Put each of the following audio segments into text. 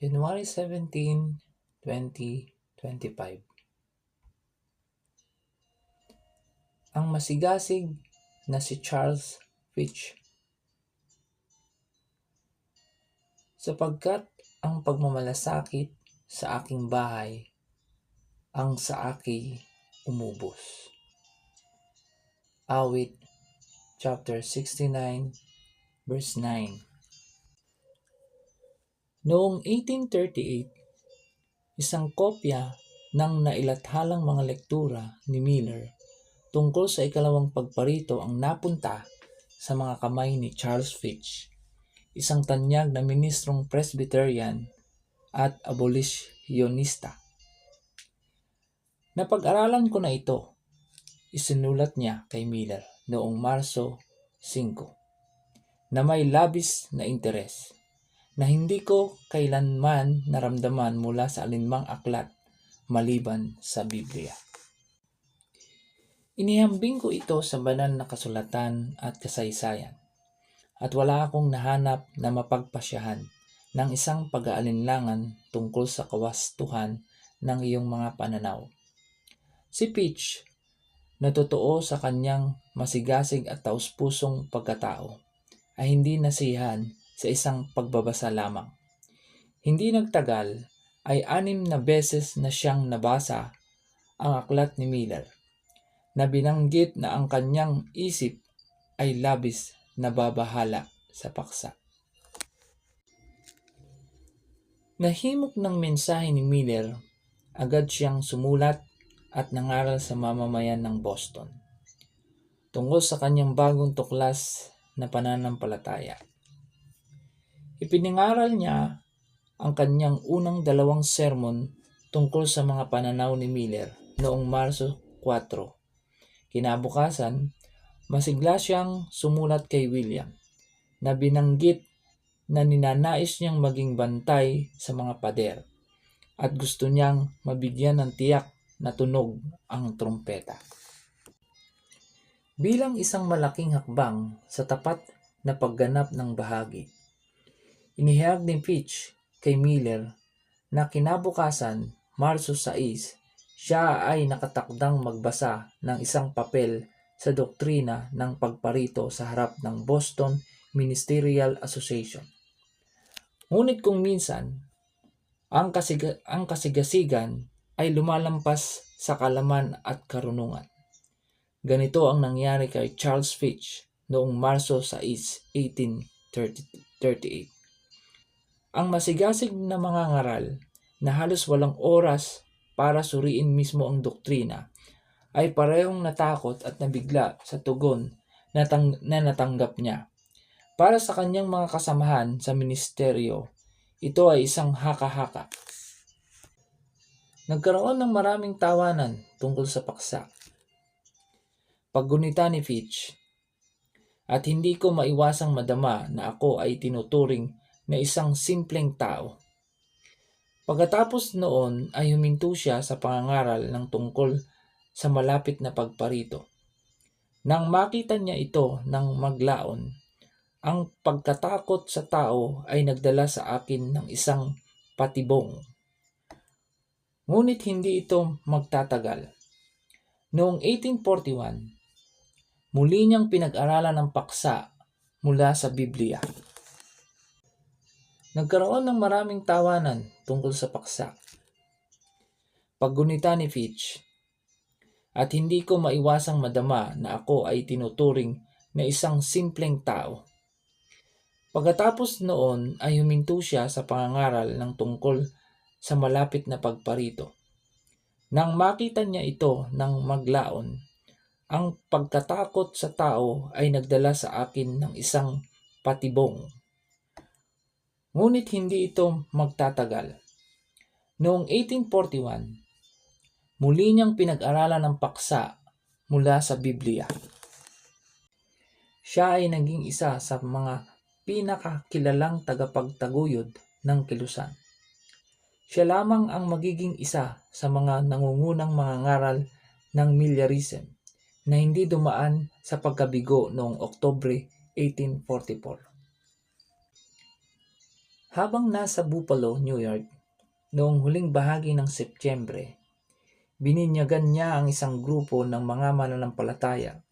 January 17, 2025 Ang masigasig na si Charles Fitch. Sapagkat ang pagmamalasakit sa aking bahay ang sa aki umubos. Awit chapter 69 verse 9 Noong 1838, isang kopya ng nailathalang mga lektura ni Miller tungkol sa ikalawang pagparito ang napunta sa mga kamay ni Charles Fitch, isang tanyag na ministrong Presbyterian at abolisyonista. Napag-aralan ko na ito, isinulat niya kay Miller noong Marso 5, na may labis na interes na hindi ko kailanman naramdaman mula sa alinmang aklat maliban sa Biblia. Inihambing ko ito sa banal na kasulatan at kasaysayan at wala akong nahanap na mapagpasyahan ng isang pag-aalinlangan tungkol sa kawastuhan ng iyong mga pananaw. Si Peach, natotoo sa kanyang masigasig at taus-pusong pagkatao, ay hindi nasihan sa isang pagbabasa lamang. Hindi nagtagal ay anim na beses na siyang nabasa ang aklat ni Miller na binanggit na ang kanyang isip ay labis na babahala sa paksa. Nahimok ng mensahe ni Miller, agad siyang sumulat at nangaral sa mamamayan ng Boston tungkol sa kanyang bagong tuklas na pananampalataya. Ipinangaral niya ang kanyang unang dalawang sermon tungkol sa mga pananaw ni Miller noong Marso 4. Kinabukasan, masigla siyang sumulat kay William na binanggit na ninanais niyang maging bantay sa mga pader at gusto niyang mabigyan ng tiyak na tunog ang trumpeta. Bilang isang malaking hakbang sa tapat na pagganap ng bahagi, Inihayag ni Fitch kay Miller na kinabukasan, Marso 6, siya ay nakatakdang magbasa ng isang papel sa doktrina ng pagparito sa harap ng Boston Ministerial Association. Ngunit kung minsan, ang, kasig- ang kasigasigan ay lumalampas sa kalaman at karunungan. Ganito ang nangyari kay Charles Fitch noong Marso 6, 1838. Ang masigasig na mga ngaral na halos walang oras para suriin mismo ang doktrina ay parehong natakot at nabigla sa tugon na, tang- na natanggap niya. Para sa kanyang mga kasamahan sa ministeryo, ito ay isang haka-haka. Nagkaroon ng maraming tawanan tungkol sa paksa. Paggunita ni Fitch, at hindi ko maiwasang madama na ako ay tinuturing na isang simpleng tao. Pagkatapos noon ay huminto siya sa pangangaral ng tungkol sa malapit na pagparito. Nang makita niya ito ng maglaon, ang pagkatakot sa tao ay nagdala sa akin ng isang patibong. Ngunit hindi ito magtatagal. Noong 1841, muli niyang pinag-aralan ng paksa mula sa Biblia. Nagkaroon ng maraming tawanan tungkol sa paksa. Paggunita ni Fitch, at hindi ko maiwasang madama na ako ay tinuturing na isang simpleng tao. Pagkatapos noon ay huminto siya sa pangangaral ng tungkol sa malapit na pagparito. Nang makita niya ito ng maglaon, ang pagkatakot sa tao ay nagdala sa akin ng isang patibong Ngunit hindi ito magtatagal. Noong 1841, muli niyang pinag-aralan ang paksa mula sa Biblia. Siya ay naging isa sa mga pinakakilalang tagapagtaguyod ng kilusan. Siya lamang ang magiging isa sa mga nangungunang mga ngaral ng Milyarism na hindi dumaan sa pagkabigo noong Oktobre 1844. Habang nasa Buffalo, New York, noong huling bahagi ng Setyembre, bininyagan niya ang isang grupo ng mga mananampalataya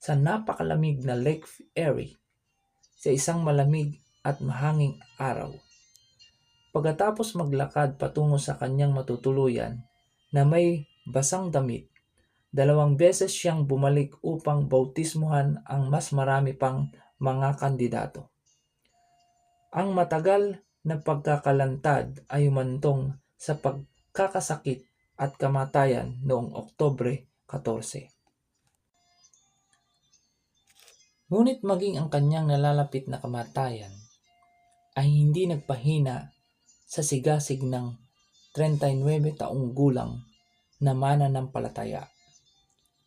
sa napakalamig na Lake Erie sa isang malamig at mahanging araw. Pagkatapos maglakad patungo sa kanyang matutuluyan na may basang damit, dalawang beses siyang bumalik upang bautismuhan ang mas marami pang mga kandidato. Ang matagal na pagkakalantad ay umantong sa pagkakasakit at kamatayan noong Oktobre 14. Ngunit maging ang kanyang nalalapit na kamatayan ay hindi nagpahina sa sigasig ng 39 taong gulang na mananampalataya.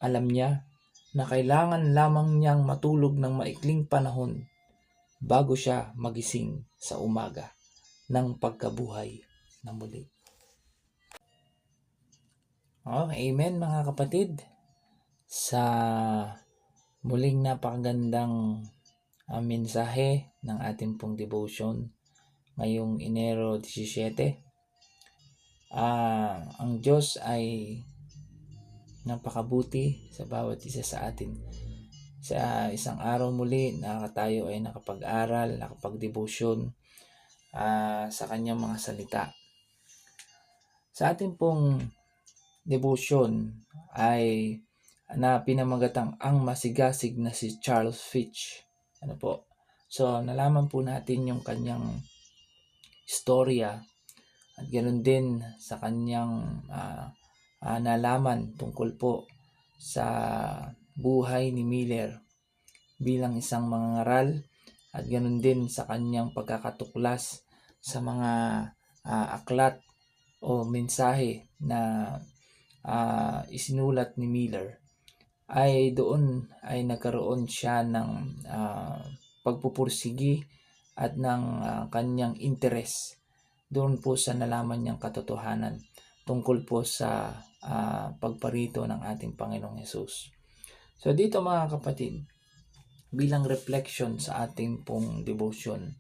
Alam niya na kailangan lamang niyang matulog ng maikling panahon bago siya magising sa umaga ng pagkabuhay na muli. Oh, amen mga kapatid. Sa muling napakagandang uh, mensahe ng ating pong devotion ngayong Enero 17. Ah, ang Diyos ay napakabuti sa bawat isa sa atin. Sa isang araw muli, nakatayo ay nakapag-aral, nakapag-devotion ah, sa kanyang mga salita. Sa ating pong devotion ay na pinamagatang ang masigasig na si Charles Fitch. Ano po? So, nalaman po natin yung kanyang istorya at ganoon din sa kanyang uh, uh, nalaman tungkol po sa buhay ni Miller bilang isang mangangaral at ganoon din sa kanyang pagkakatuklas sa mga uh, aklat o mensahe na uh, isinulat ni Miller ay doon ay nagkaroon siya ng uh, pagpupursigi at ng uh, kanyang interes doon po sa nalaman niyang katotohanan tungkol po sa uh, pagparito ng ating Panginoong Yesus. So dito mga kapatid, bilang reflection sa ating pong devotion,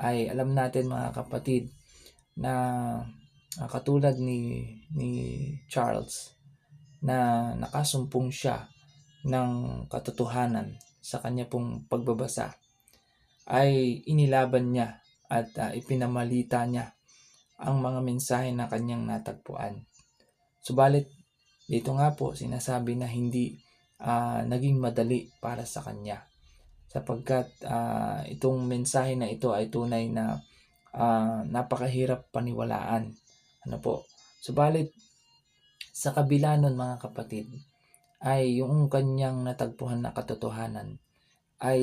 ay alam natin mga kapatid na uh, katulad ni, ni Charles na nakasumpong siya ng katotohanan sa kanya pong pagbabasa ay inilaban niya at uh, ipinamalita niya ang mga mensahe na kanyang natagpuan. Subalit, dito nga po sinasabi na hindi uh, naging madali para sa kanya sapagkat uh, itong mensahe na ito ay tunay na uh, napakahirap paniwalaan. Ano po? Subalit, sa kabila nun mga kapatid, ay yung kanyang natagpuan na katotohanan ay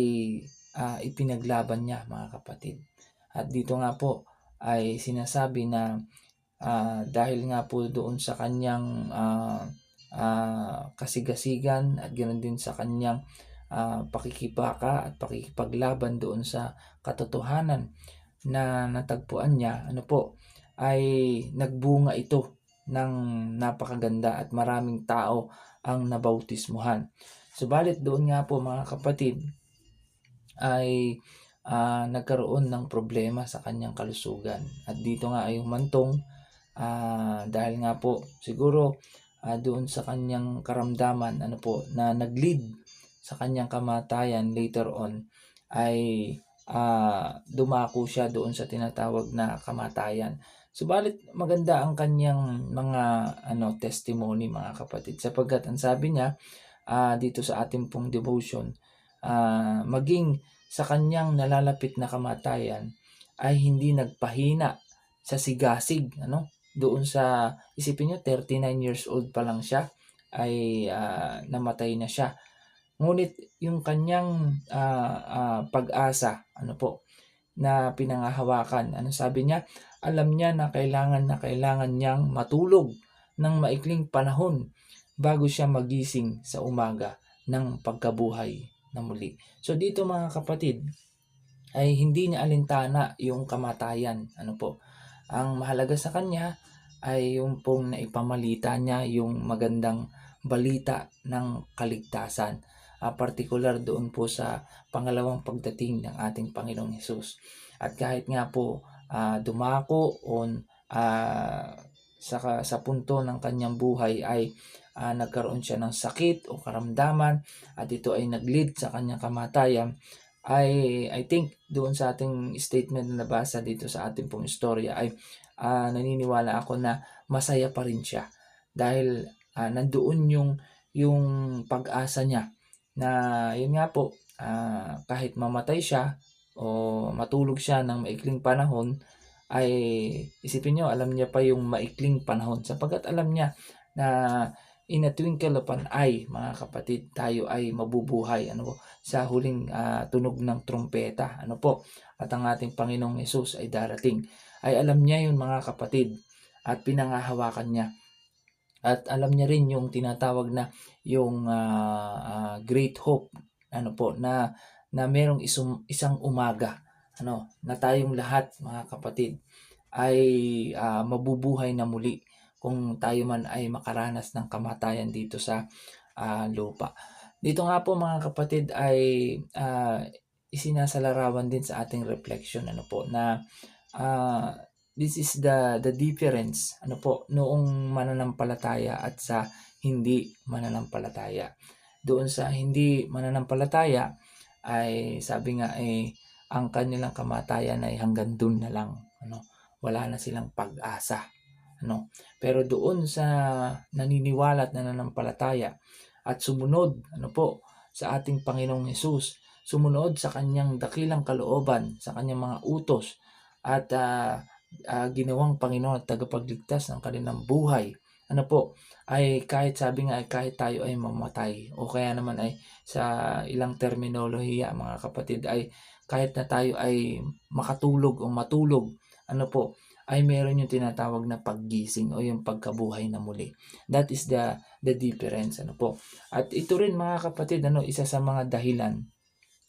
uh, ipinaglaban niya mga kapatid. At dito nga po ay sinasabi na uh, dahil nga po doon sa kanyang uh, uh, kasigasigan at ganoon din sa kanyang uh, pakikipaka at pakikipaglaban doon sa katotohanan na natagpuan niya, ano po, ay nagbunga ito ng napakaganda at maraming tao ang nabautismuhan. Subalit doon nga po mga kapatid ay uh, nagkaroon ng problema sa kanyang kalusugan. At dito nga ay humantong uh, dahil nga po siguro uh, doon sa kanyang karamdaman ano po na naglead sa kanyang kamatayan later on ay uh, dumako siya doon sa tinatawag na kamatayan. Subalit maganda ang kanyang mga ano testimony mga kapatid sapagkat ang sabi niya uh, dito sa ating pong devotion uh, maging sa kanyang nalalapit na kamatayan ay hindi nagpahina sa sigasig ano doon sa isipin niyo 39 years old pa lang siya ay uh, namatay na siya ngunit yung kanyang uh, uh, pag-asa ano po na pinangahawakan ano sabi niya alam niya na kailangan na kailangan niyang matulog ng maikling panahon bago siya magising sa umaga ng pagkabuhay na muli. So dito mga kapatid, ay hindi niya alintana yung kamatayan. Ano po? Ang mahalaga sa kanya ay yung pong naipamalita niya yung magandang balita ng kaligtasan. Uh, particular doon po sa pangalawang pagdating ng ating Panginoong Hesus. At kahit nga po ah, dumako on ah, sa, sa punto ng kanyang buhay ay ah, nagkaroon siya ng sakit o karamdaman at ito ay nag-lead sa kanyang kamatayan ay I think doon sa ating statement na nabasa dito sa ating pong istorya ay ah, naniniwala ako na masaya pa rin siya. Dahil ah, nandoon yung yung pag-asa niya na yun nga po ah, kahit mamatay siya o matulog siya ng maikling panahon ay isipin nyo alam niya pa yung maikling panahon sapagkat alam niya na in a twinkle of an eye mga kapatid tayo ay mabubuhay ano po sa huling ah, tunog ng trumpeta ano po at ang ating Panginoong Yesus ay darating. Ay alam niya yun mga kapatid at pinangahawakan niya. At alam niya rin yung tinatawag na yung ah, ah, great hope ano po na na merong isum, isang umaga ano na tayong lahat mga kapatid ay ah, mabubuhay na muli kung tayo man ay makaranas ng kamatayan dito sa ah, lupa. Dito nga po mga kapatid ay ah, isinasalarawan din sa ating reflection ano po na ah, this is the the difference ano po noong mananampalataya at sa hindi mananampalataya. Doon sa hindi mananampalataya ay sabi nga eh ang kanilang kamatayan ay hanggang doon na lang ano wala na silang pag-asa ano pero doon sa naniniwala at nananampalataya at sumunod ano po sa ating Panginoong Hesus sumunod sa kanyang dakilang kalooban sa kanyang mga utos at ah, ah, ginawang Panginoon at tagapagligtas ng kanilang buhay ano po ay kahit sabi nga ay kahit tayo ay mamatay o kaya naman ay sa ilang terminolohiya mga kapatid ay kahit na tayo ay makatulog o matulog ano po ay meron yung tinatawag na paggising o yung pagkabuhay na muli. That is the the difference ano po. At ito rin mga kapatid ano isa sa mga dahilan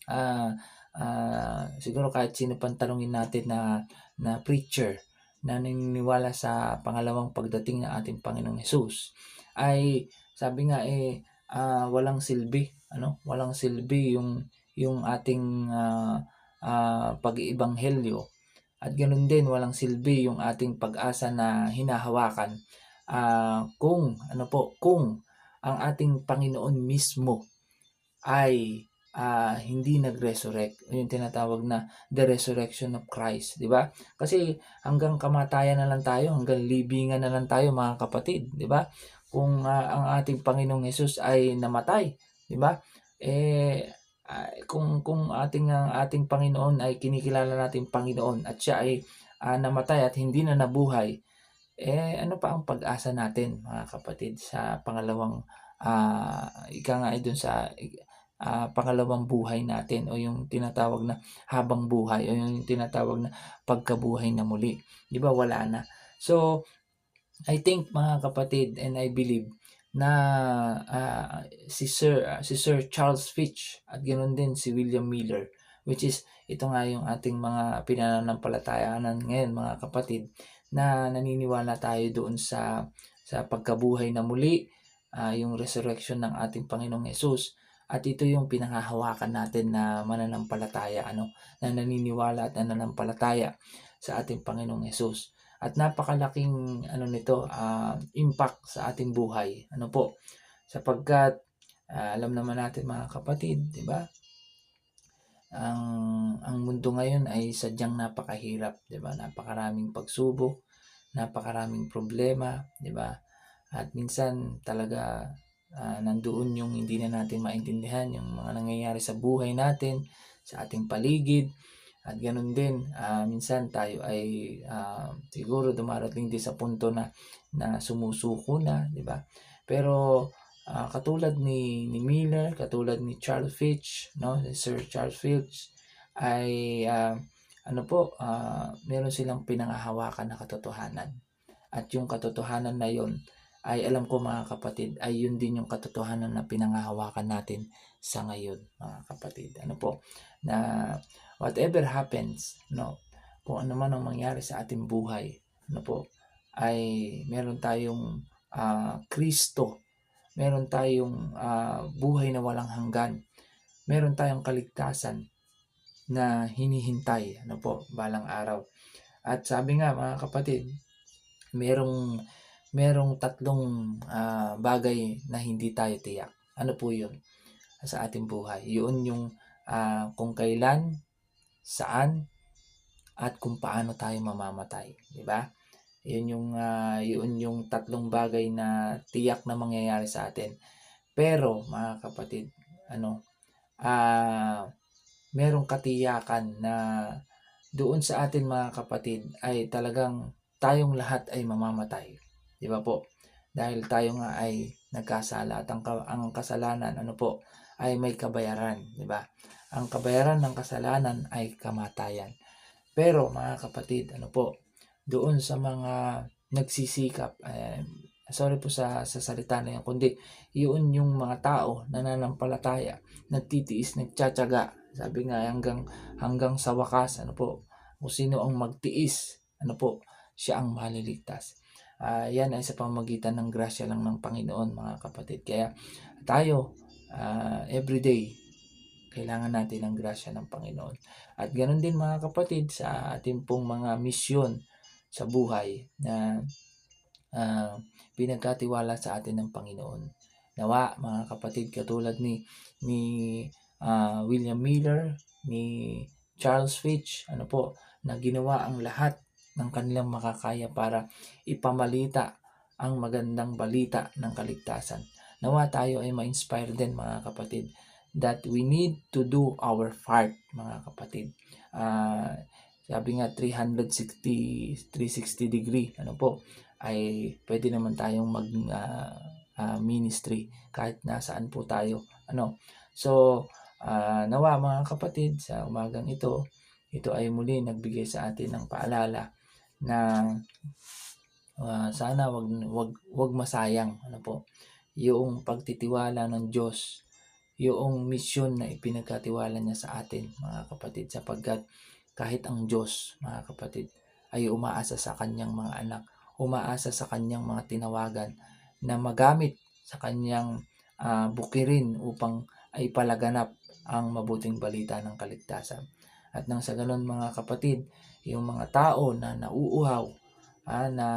ah ah, siguro kahit sino pang tanungin natin na na preacher na naniniwala sa pangalawang pagdating ng ating Panginoong Hesus ay sabi nga eh ah, walang silbi ano? Walang silbi yung yung ating ah, ah, pag-iibanghelyo at ganoon din walang silbi yung ating pag-asa na hinahawakan. Ah, kung ano po kung ang ating Panginoon mismo ay ah, hindi nag-resurrect yung tinatawag na the resurrection of Christ di ba? Kasi hanggang kamatayan na lang tayo hanggang libingan na lang tayo mga kapatid di ba? Kung ah, ang ating Panginoong Hesus ay namatay di ba? Eh ah, kung kung ating ang ating Panginoon ay kinikilala natin Panginoon at siya ay ah, namatay at hindi na nabuhay eh ano pa ang pag-asa natin mga kapatid sa pangalawang ah ika nga ay dun sa ah, pangalawang buhay natin o yung tinatawag na habang buhay o yung tinatawag na pagkabuhay na muli. Di ba wala na. So I think mga kapatid and I believe na ah, si Sir ah, si Sir Charles Fitch at ganoon din si William Miller which is ito nga yung ating mga pinananampalatayaan ngayon mga kapatid na naniniwala tayo doon sa sa pagkabuhay na muli ah, yung resurrection ng ating Panginoong Yesus. At ito yung pinanghahawakan natin na mananampalataya ano na naniniwala at nananampalataya sa ating Panginoong Yesus at napakalaking ano nito ah, impact sa ating buhay. Ano po? Sapagkat ah, alam naman natin mga kapatid di ba? Ang ang mundo ngayon ay sadyang napakahirap di ba? Napakaraming pagsubok napakaraming problema di ba? At minsan talaga ah, nandoon yung hindi na natin maintindihan yung mga nangyayari sa buhay natin sa ating paligid at ganun din ah, minsan tayo ay ah, siguro dumarating din sa punto na na sumusuko na di ba? Pero ah, katulad ni ni Miller katulad ni Charles Fitch no si Sir Charles Fitch ay ah, ano po ah, meron silang pinangahawakan na katotohanan. At yung katotohanan na yon ay alam ko mga kapatid ay yun din yung katotohanan na pinangahawakan natin sa ngayon mga kapatid. Ano po? Na whatever happens no kung ano man ang mangyari sa ating buhay ano po ay meron tayong ah, Kristo. Meron tayong ah, buhay na walang hanggan. Meron tayong kaligtasan na hinihintay ano po balang araw. At sabi nga mga kapatid, merong merong tatlong ah, bagay na hindi tayo tiyak. Ano po 'yun? Sa ating buhay. 'Yun yung ah, kung kailan, saan, at kung paano tayo mamamatay, 'di ba? 'Yun yung ah, 'yun yung tatlong bagay na tiyak na mangyayari sa atin. Pero mga kapatid, ano, ah merong katiyakan na doon sa atin mga kapatid ay talagang tayong lahat ay mamamatay. Di ba po? Dahil tayo nga ay nagkasala at ang, ang kasalanan ano po ay may kabayaran, di ba? Ang kabayaran ng kasalanan ay kamatayan. Pero mga kapatid, ano po, doon sa mga nagsisikap, eh, sorry po sa, sa salita na yan, kundi yun yung mga tao na nanampalataya, nagtitiis, nagtsatsaga, sabi nga hanggang hanggang sa wakas, ano po, kung sino ang magtiis, ano po, siya ang maliligtas. Ah, yan ay sa pamagitan ng grasya lang ng Panginoon, mga kapatid. Kaya tayo, ah, everyday, kailangan natin ng grasya ng Panginoon. At ganoon din mga kapatid sa ating pong mga misyon sa buhay na ah, pinagkatiwala sa atin ng Panginoon. Nawa mga kapatid katulad ni ni ah, William Miller, ni Charles Fitch, ano po, na ginawa ang lahat ng kanilang makakaya para ipamalita ang magandang balita ng kaligtasan. Nawa tayo ay ma-inspire din mga kapatid that we need to do our part mga kapatid. Ah, sabi nga 360 360 degree ano po ay pwede naman tayong mag ah, ah, ministry kahit nasaan po tayo ano so ah, nawa mga kapatid sa umagang ito ito ay muli nagbigay sa atin ng paalala na ah, sana wag wag wag masayang ano po yung pagtitiwala ng Diyos yung misyon na ipinagkatiwala niya sa atin mga kapatid sapagkat kahit ang Diyos mga kapatid ay umaasa sa kanyang mga anak umaasa sa kanyang mga tinawagan na magamit sa kanyang ah, bukirin upang ay palaganap ang mabuting balita ng kaligtasan. At nang sa ganun mga kapatid yung mga tao na nauuhaw ah, na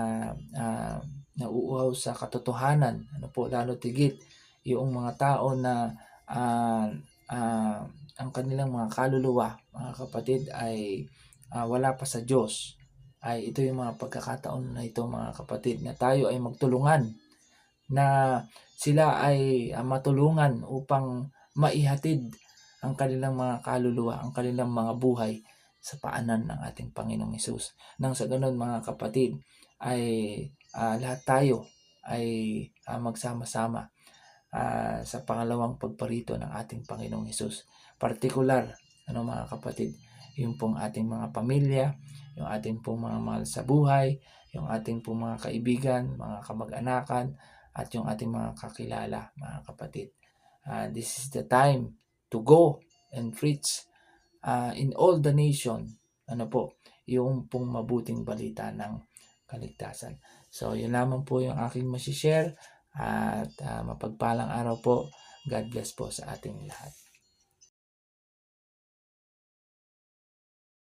ah, nauuhaw sa katotohanan. Ano po lalo tigit yung mga tao na ah, ah, ang kanilang mga kaluluwa mga kapatid ay ah, wala pa sa Diyos. Ay ito yung mga pagkakataon na ito mga kapatid na tayo ay magtulungan na sila ay ah, matulungan upang maihatid ang kanilang mga kaluluwa, ang kanilang mga buhay sa paanan ng ating Panginoong Hesus. Nang sa ganun mga kapatid ay ah, lahat tayo ay ah, magsama-sama ah, sa pangalawang pagparito ng ating Panginoong Hesus. Partikular, ano mga kapatid, yung pong ating mga pamilya, yung ating pong mga mahal sa buhay, yung ating pong mga kaibigan, mga kamag-anakan, at yung ating mga kakilala, mga kapatid. Ah, this is the time to go and preach ah, in all the nation, ano po, yung pong mabuting balita ng kaligtasan. So, yun lamang po yung aking masishare at ah, mapagpalang araw po. God bless po sa ating lahat.